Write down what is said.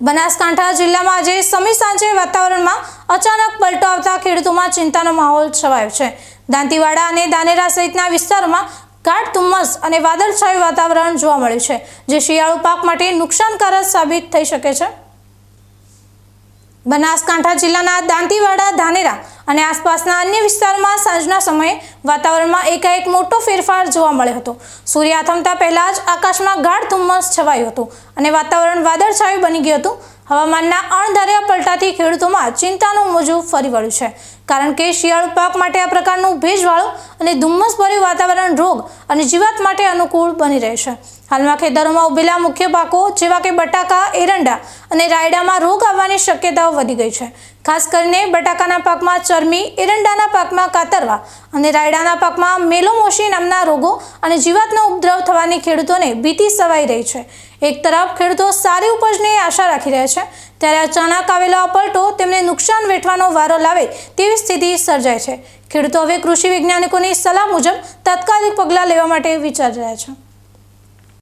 બનાસકાંઠા જિલ્લામાં આજે સમી સાંજે વાતાવરણમાં અચાનક પલટો આવતા ખેડૂતોમાં ચિંતાનો માહોલ છવાયો છે. દાંતીવાડા અને દાનેરા સહિતના વિસ્તારોમાં ગાઢ ધુમ્મસ અને વાદળછાયું વાતાવરણ જોવા મળ્યું છે, જે શિયાળુ પાક માટે નુકસાનકારક સાબિત થઈ શકે છે. બનાસકાંઠા જિલ્લાના દાંતીવાડા, ધાનેરા અને આસપાસના અન્ય વિસ્તારોમાં સાંજના સમયે વાતાવરણમાં એકાએક મોટો ફેરફાર જોવા મળ્યો હતો. સૂર્ય આથમતા પહેલા જ આકાશમાં ગાઢ ધુમ્મસ છવાયું હતું અને વાતાવરણ વાદળછાયું બની ગયું હતું. હવામાનના અણધાર્યા પલટાથી ખેડૂતોમાં ચિંતાનું મોજું ફરી વળ્યું છે. કારણ કે શિયાળુ પાક માટે આ પ્રકારનું ભેજવાળું અને ધુમ્મસભર્યું વાતાવરણ રોગ અને જીવાત માટે અનુકૂળ બની રહે છે. હાલમાં ખેતરોમાં ઉભેલા મુખ્ય પાકો જેવા કે બટાકા, એરંડા અને રાયડામાં રોગ આવવાની શક્યતાઓ વધી ગઈ છે. ખાસ કરીને બટાકાના પાકમાં ચરમી એરંડાના પાકમાં કાતરવા અને રાયડાના પાકમાં મેલોમોશી નામના રોગો અને જીવાતનો ઉપદ્રવ થવાની ખેડૂતોને ભીતિ સવાઈ રહી છે. એક તરફ ખેડૂતો સારી ઉપજની આશા રાખી રહ્યા છે, ત્યારે અચાનક આવેલો આ પલટો તેમને નુકસાન વેઠવાનો વારો લાવે તેવી સ્થિતિ સર્જાય છે. ખેડૂતો હવે કૃષિ વૈજ્ઞાનિકોની સલાહ મુજબ તાત્કાલિક પગલાં લેવા માટે વિચારી રહ્યા છે.